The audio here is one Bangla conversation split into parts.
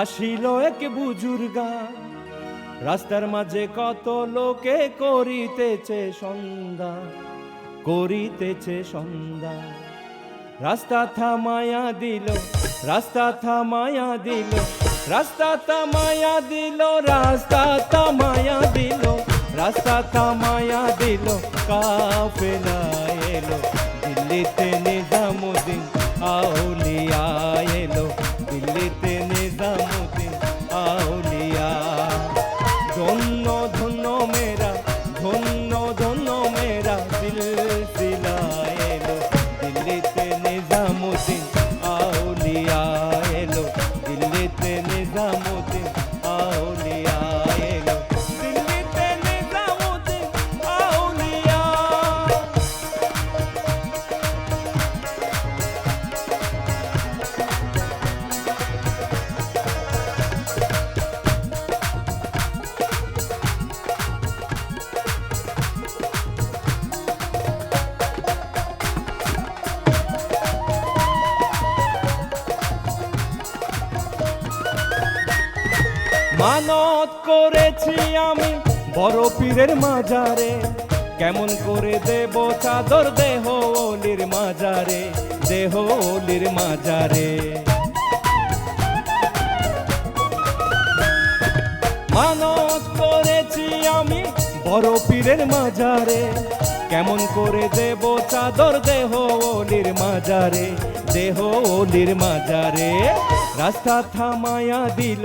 আসিল এক বুজুর্গা। রাস্তার মাঝে কত লোকে করিতেছে সন্ধ্যা করিতেছে সন্ধ্যা। রাস্তা থামায়া দিল, রাস্তা থামায়া দিল, রাস্তা থামায়া দিল, রাস্তা থামায়া দিল, রাস্তা থামায়া দিল কাফেলা এলো, দিল্লিতে নিজামুদ্দিন আউলিয়া এলো। মানত করেছি আমি বড় পীরের মাজারে। কেমন করে দেব চাদর দেহ ওলির মাজারে, দেহ ওলির মাজারে। মানত করেছি আমি বড় পীরের মাজারে। কেমন করে দেব চাদর দেহ ওলির মাজারে, দেহ ওলির মাজারে। রাস্তা থামায়া দিল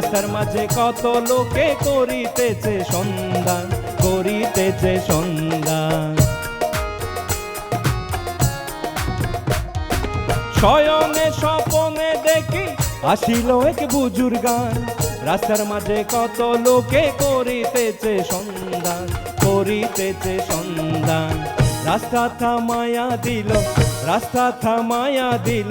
রাস্তার মাঝে কত লোকে করিতেছে সন্ধান করিতেছে সন্ধান। শয়নে স্বপনে দেখি আসিল এক বুজুর্গান রাস্তার মাঝে কত লোকে করিতেছে সন্ধান করিতেছে সন্ধান। রাস্তা থামায়া দিল, রাস্তা থামায়া দিল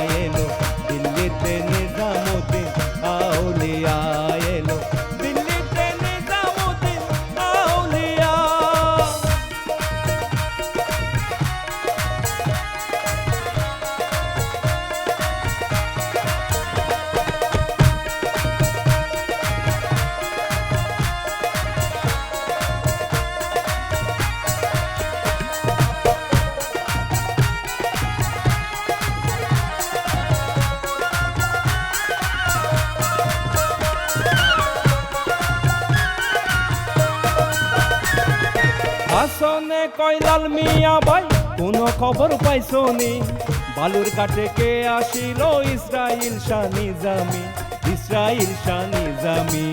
আসনে কয়লাল মিয়া ভাই? কোনো খবর পাইছনি? বালুর কাটে কে আসিল ইসরাইল শাহ নিজামি ইসরাইল শাহ নিজামি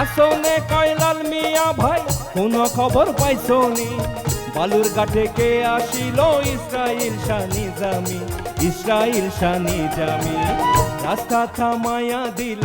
আসনে কয়লাল মিয়া ভাই, কোনো খবর পাইছনি? বালুর ঘাটে কে আসিল ইসরাইল শাহ নিজামি ইসরাইল শাহ নিজামি রাস্তা থামায়া দিল।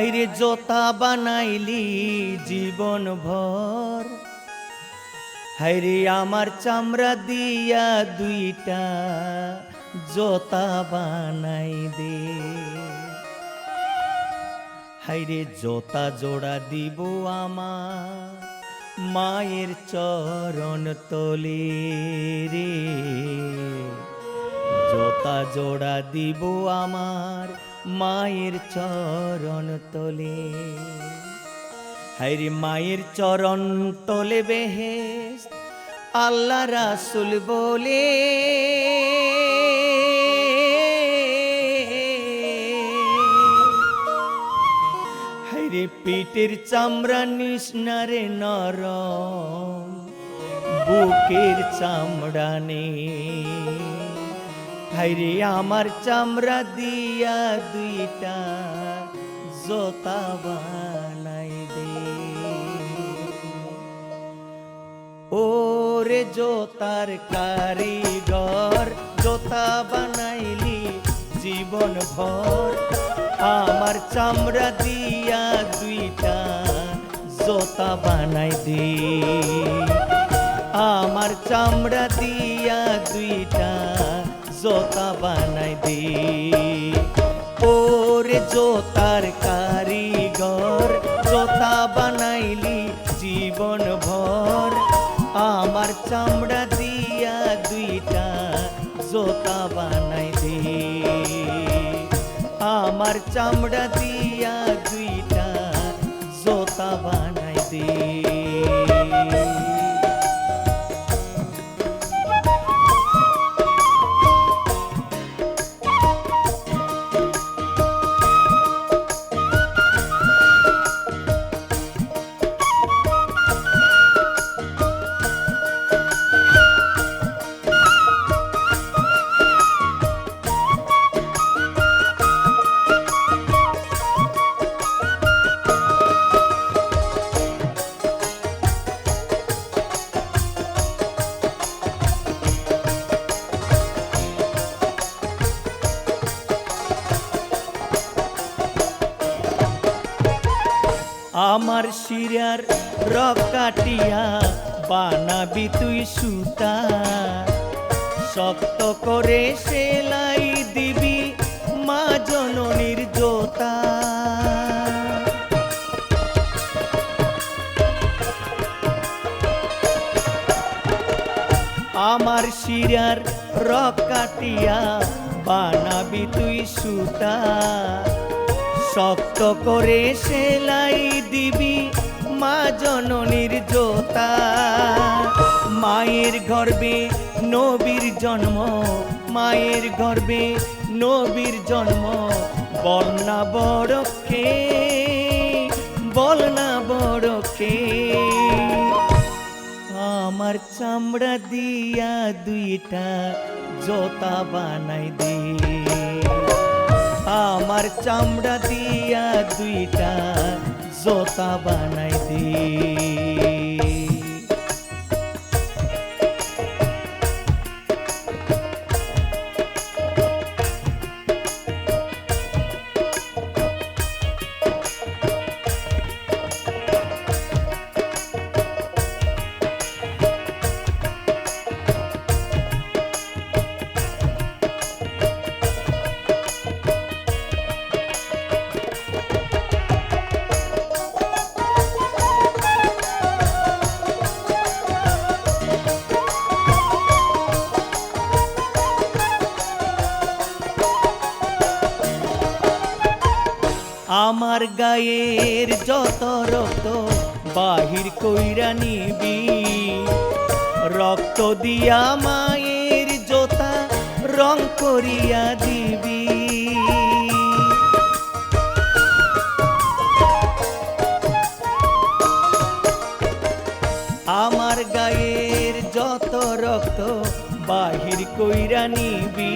আইরে জোতা বানাইলি জীবন ভর। হাইরে আমার চামড়া দিয়া দুইটা জোতা বানাই দে। হাইরে জোতা জোড়া দিব আমার মায়ের চরণ তলে রে। জোতা জোড়া দিব আমার মায়ের চরণ তলে। হাইরে মায়ের চরণ তলে বেহেস আল্লাহ রাসুল বলে। হাইরে পেটের চামড়া নিষ্ণারে নরম, বুকের চামড়া নে। হাইরে আমার চামড়া দিয়া দুইটা জোতা বানাই দে। ওরে জোতার কারিগর, জোতা বানাইলি জীবন ভর। আমার চামড়া দিয়া দুইটা জোতা বানাই দে। আমার চামড়া দিয়া দুইটা জোতা বানাই দে। ওরে জোতার কারিগর, জোতা বানাইলি জীবন ভর। আমার চামড়া দিয়া দুইটা জোতা বানাই দে। আমার চামড়া দিয়া দুইটা জোতা বানাই দে। কাটিয়া বানাবি তুই সুতা। শক্ত করে সেলাই দিবি মা জননীর জোতা। আমার শিরার রক কাটিয়া বানাবি তুই সুতা। শক্ত করে সেলাই দিবি মা জননীর জোতা। মায়ের গর্বে নবীর জন্ম, মায়ের গর্বে নবীর জন্ম। বল না বড়কে বল না বড়কে আমার চামড়া দিয়া দুইটা জোতা বানাই দে। আমার চামড়া দিয়া দুইটা জোতা বানাই দে। বাহির কইরা নিবি। রক্ত দিয়া মায়ের জোতা রং করিয়া দিবি। আমার গায়ের যত রক্ত বাহির কইরা নিবি।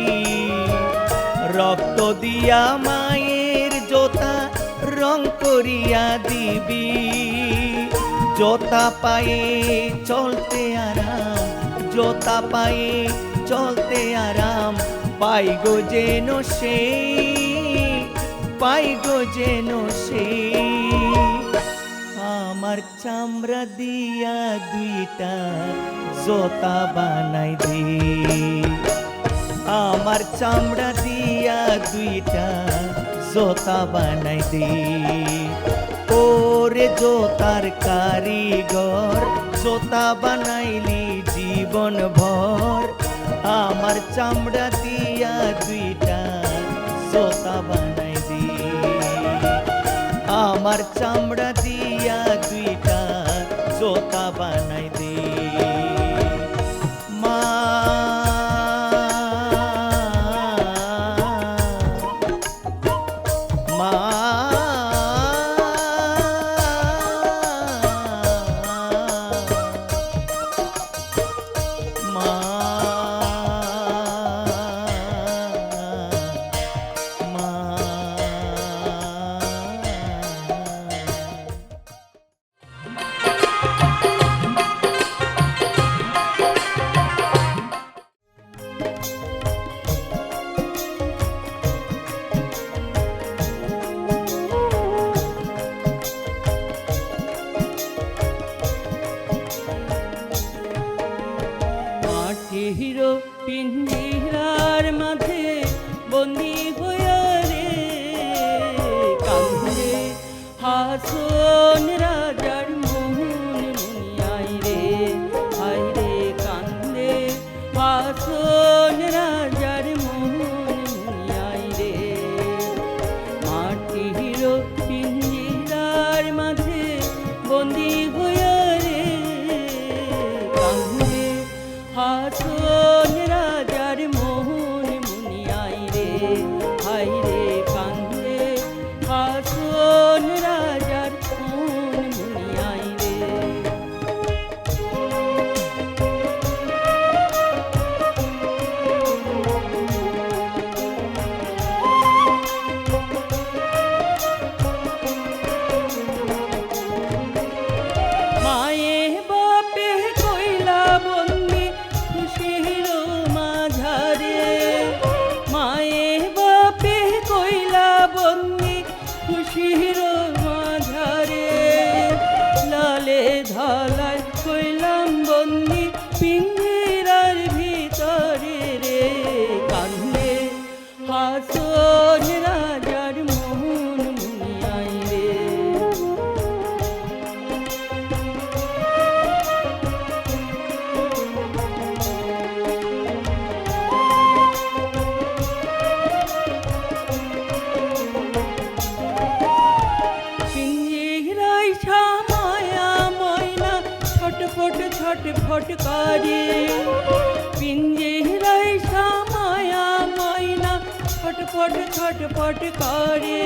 রক্ত দিয়া মায়ের জোতা রং করিয়া দিবি। জোতা পায়ে চলতে আরাম, জোতা পায়ে চলতে আরাম। পাই গো যেন সেই পাই গো যেন সেই আমার চামড়া দিয়া দুইটা জোতা বানাই দে। আমার চামড়া দিয়া দুইটা জোতা বানাই দে। ওরে জোতার কারিগর, জোতা বানাইলি জীবন ভর আমার চামড়া দিয়া দুইটা জোতা বানাই দি আমার চামড়া দিয়া দুইটা জোতা বানাই দে ছটফট করে। পিঞ্জিরায় সামায়া ময়না ছটফট ছটফট করে।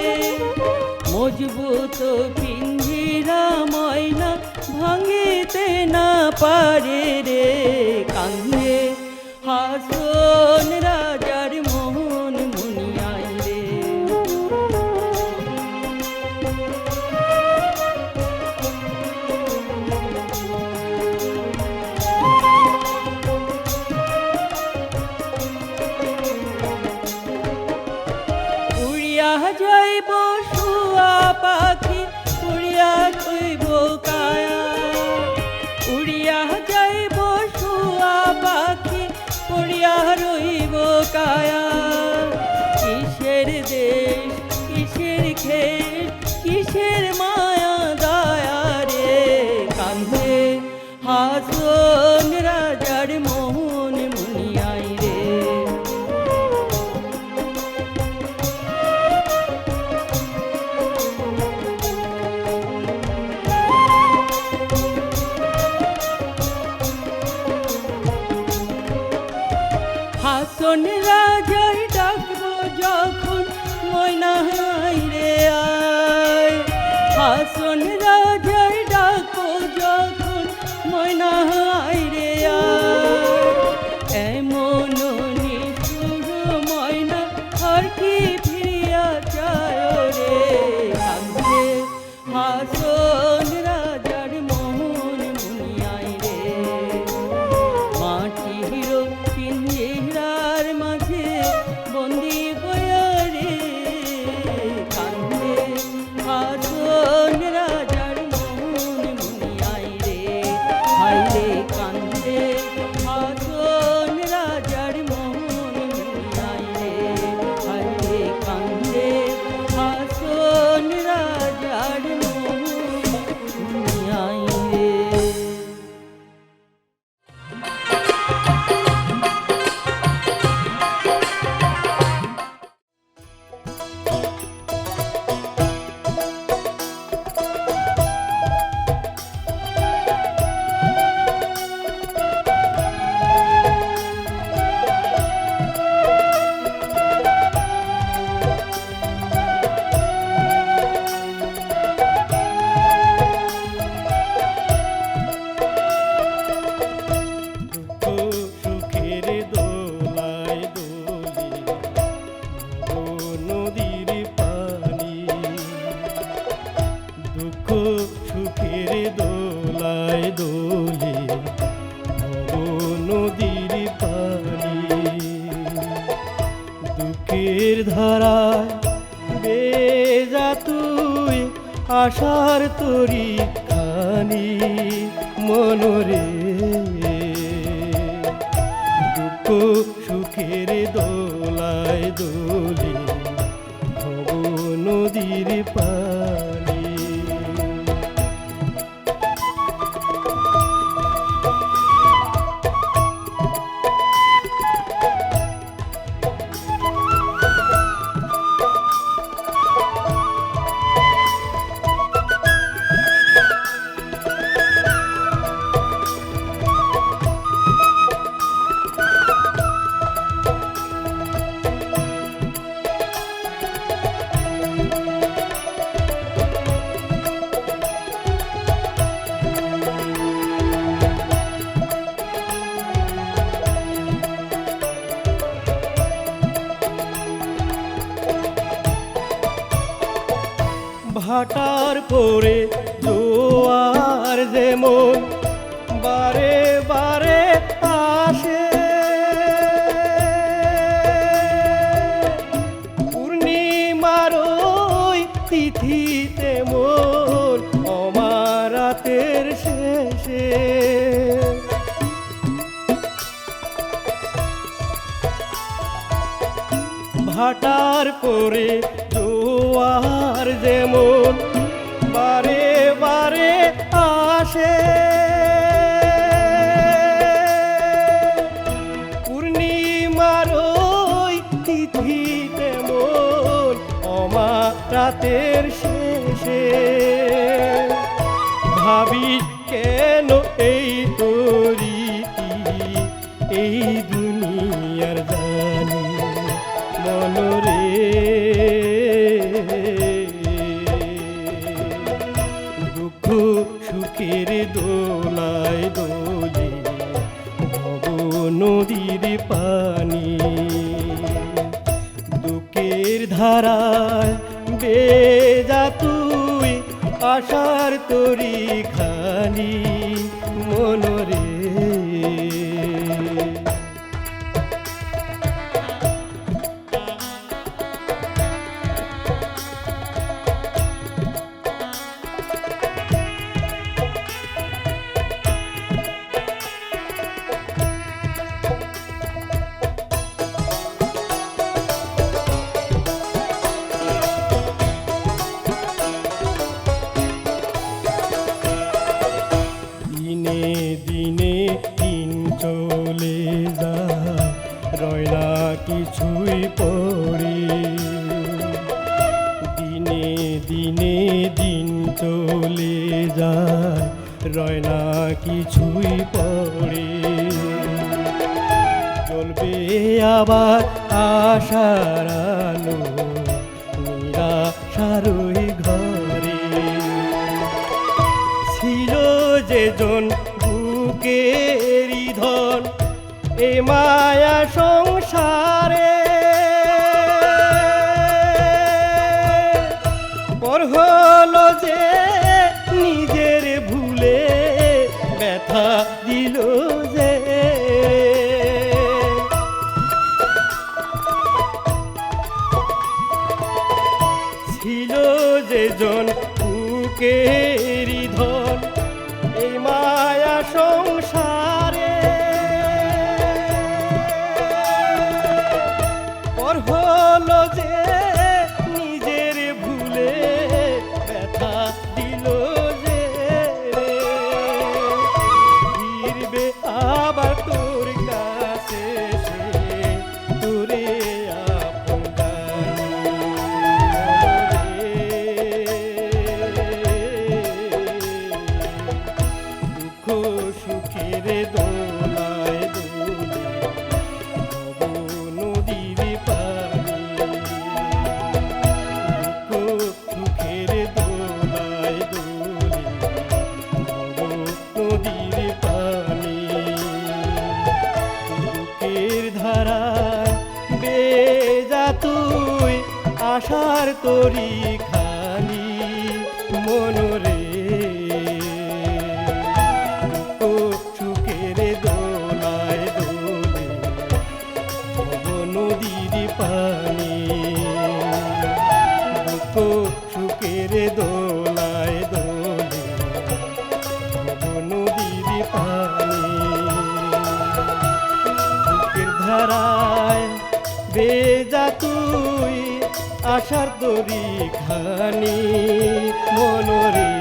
মজবুত পিঞ্জিরা ময়না, ভাঙিতে না পারে রে কাঙ্গ তার তরি খানি মনরে। দুঃখ সুখের দোলায় দোলে ভব নদীর পা ভাটার পরে জোয়ার যেমন বারে বারে আসে। পূর্ণিমার ওই তিথি তেমন অমারাতের শেষে। ভাটার পরে যেমন বারে বারে আসে। পূর্ণিমার তিথি তেমন অমা রাতের শেষে। ভাবি কেন এই তরি এই পানি। দুঃখের ধারায় বেজা তুই আশার তরি খানি মায়া সংসারে পানি। ধারায় বেজা তুই আশার দরি খানি মনরে।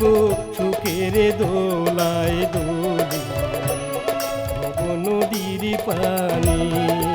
দুঃখ সুখের দোলায় দোলি নদীর পানি।